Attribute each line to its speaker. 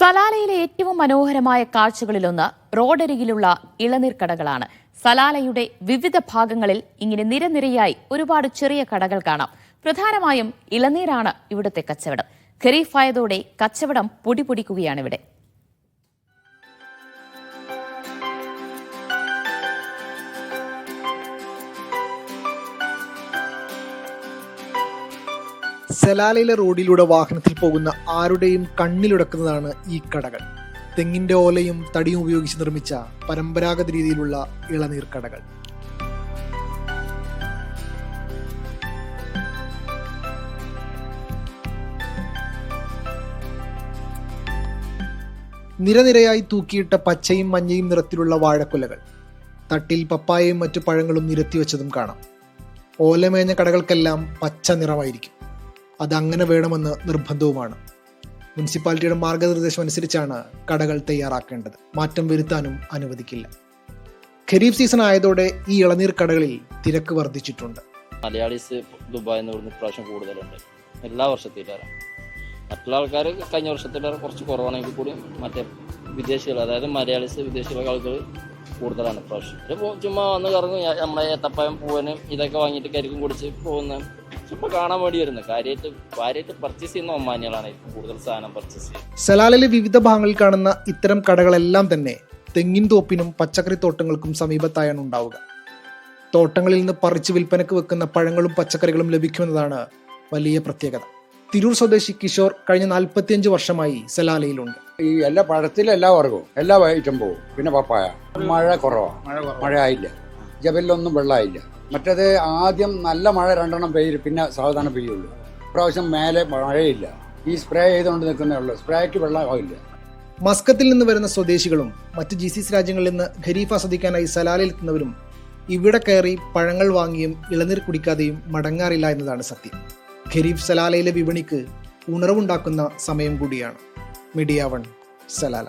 Speaker 1: സലാലയിലെ ഏറ്റവും മനോഹരമായ കാഴ്ചകളിലൊന്ന് റോഡരികിലുള്ള ഇളനീർ കടകളാണ്. സലാലയുടെ വിവിധ ഭാഗങ്ങളിൽ ഇങ്ങനെ നിരനിരയായി ഒരുപാട് ചെറിയ കടകൾ കാണാം. പ്രധാനമായും ഇളനീരാണ് ഇവിടുത്തെ കച്ചവടം. ഖരീഫായതോടെ കച്ചവടം പൊടിപൊടിക്കുകയാണ് ഇവിടെ.
Speaker 2: സലാലയിലെ റോഡിലൂടെ വാഹനത്തിൽ പോകുന്ന ആരുടെയും കണ്ണിലുടക്കുന്നതാണ് ഈ കടകൾ. തെങ്ങിന്റെ ഓലയും തടിയും ഉപയോഗിച്ച് നിർമ്മിച്ച പരമ്പരാഗത രീതിയിലുള്ള ഇളനീർ കടകൾ. നിരനിരയായി തൂക്കിയിട്ട പച്ചയും മഞ്ഞയും നിറത്തിലുള്ള വാഴക്കുലകൾ. തട്ടിൽ പപ്പായയും മറ്റു പഴങ്ങളും നിരത്തി വെച്ചതും കാണാം. ഓലമേഞ്ഞ കടകൾക്കെല്ലാം പച്ച നിറമായിരിക്കും. അതങ്ങനെ വേണമെന്ന് നിർബന്ധവുമാണ്. മുനിസിപ്പാലിറ്റിയുടെ മാർഗനിർദ്ദേശം അനുസരിച്ചാണ് കടകൾ തയ്യാറാക്കേണ്ടത്. മാറ്റം വരുത്താനും അനുവദിക്കില്ല. ഖരീഫ് സീസൺ ആയതോടെ ഈ ഇളനീർ കടകളിൽ തിരക്ക് വർദ്ധിച്ചിട്ടുണ്ട്.
Speaker 3: മലയാളീസ് ദുബായിൽ നിന്ന് ഇവിടുന്ന് ഇപ്രാവശ്യം കൂടുതലുണ്ട്. എല്ലാ വർഷത്തിലേറെ മറ്റുള്ള ആൾക്കാർ കഴിഞ്ഞ വർഷത്തിലേറെ കുറച്ച് കുറവാണെങ്കിൽ കൂടി മറ്റേ വിദേശികൾ അതായത് മലയാളീസ് വിദേശികളെ ആളുകൾ കൂടുതലാണ് ഇപ്രാവശ്യം. ഇത് ചുമ്മാ വന്ന് കറങ്ങും നമ്മളെ ഏത്തപ്പഴം പൂവനും ഇതൊക്കെ വാങ്ങിയിട്ട് കരിക്കും കുടിച്ച് പോകുന്ന ചുമ്മാ കാണാൻ വേണ്ടി വരുന്നത് കാര്യമായിട്ട് കാര്യമായിട്ട് പർച്ചേസ് ചെയ്യുന്ന ഒമാനികളാണ് കൂടുതൽ സാധനം പർച്ചേസ് ചെയ്യുന്നത്.
Speaker 2: സലാലിലെ വിവിധ ഭാഗങ്ങളിൽ കാണുന്ന ഇത്തരം കടകളെല്ലാം തന്നെ തെങ്ങിൻ തോപ്പിനും പച്ചക്കറി തോട്ടങ്ങൾക്കും സമീപത്തായാണ് ഉണ്ടാവുക. തോട്ടങ്ങളിൽ നിന്ന് പറിച്ച് വിൽപ്പനക്ക് വെക്കുന്ന പഴങ്ങളും പച്ചക്കറികളും ലഭിക്കുമെന്നതാണ് വലിയ പ്രത്യേകത. തിരൂർ സ്വദേശി കിഷോർ കഴിഞ്ഞ നാൽപ്പത്തിയഞ്ച് വർഷമായി സലാലയിലുണ്ട്.
Speaker 4: ഈ എല്ലാ പഴത്തിലും എല്ലാ വർഗവും എല്ലാ ഐറ്റം പോകും പിന്നെ പപ്പായ. മഴ കുറവാണ് മഴ ആയില്ല. ജബലിലൊന്നും വെള്ളമായില്ല മറ്റേത് ആദ്യം നല്ല മഴ രണ്ടെണ്ണം പെയ്യും പിന്നെ സാവധാനം പെയ്യുള്ളൂ. ഇപ്രാവശ്യം മേലെ മഴയില്ല. ഈ സ്പ്രേ ചെയ്തുകൊണ്ട് നിൽക്കുന്നേ ഉള്ളൂ. സ്പ്രേക്ക് വെള്ളമാവില്ല.
Speaker 2: മസ്കത്തിൽ നിന്ന് വരുന്ന സ്വദേശികളും മറ്റ് ജി സി സി രാജ്യങ്ങളിൽ നിന്ന് ഖരീഫ ആസ്വദിക്കാനായി സലാലിൽ എത്തുന്നവരും ഇവിടെ കയറി പഴങ്ങൾ വാങ്ങിയും ഇളനീർ കുടിക്കാതെയും മടങ്ങാറില്ല എന്നതാണ് സത്യം. ഖരീഫ് സലാലയിലെ വിപണിക്ക് ഉണർവുണ്ടാക്കുന്ന സമയം കൂടിയാണ്. Media One Salalah.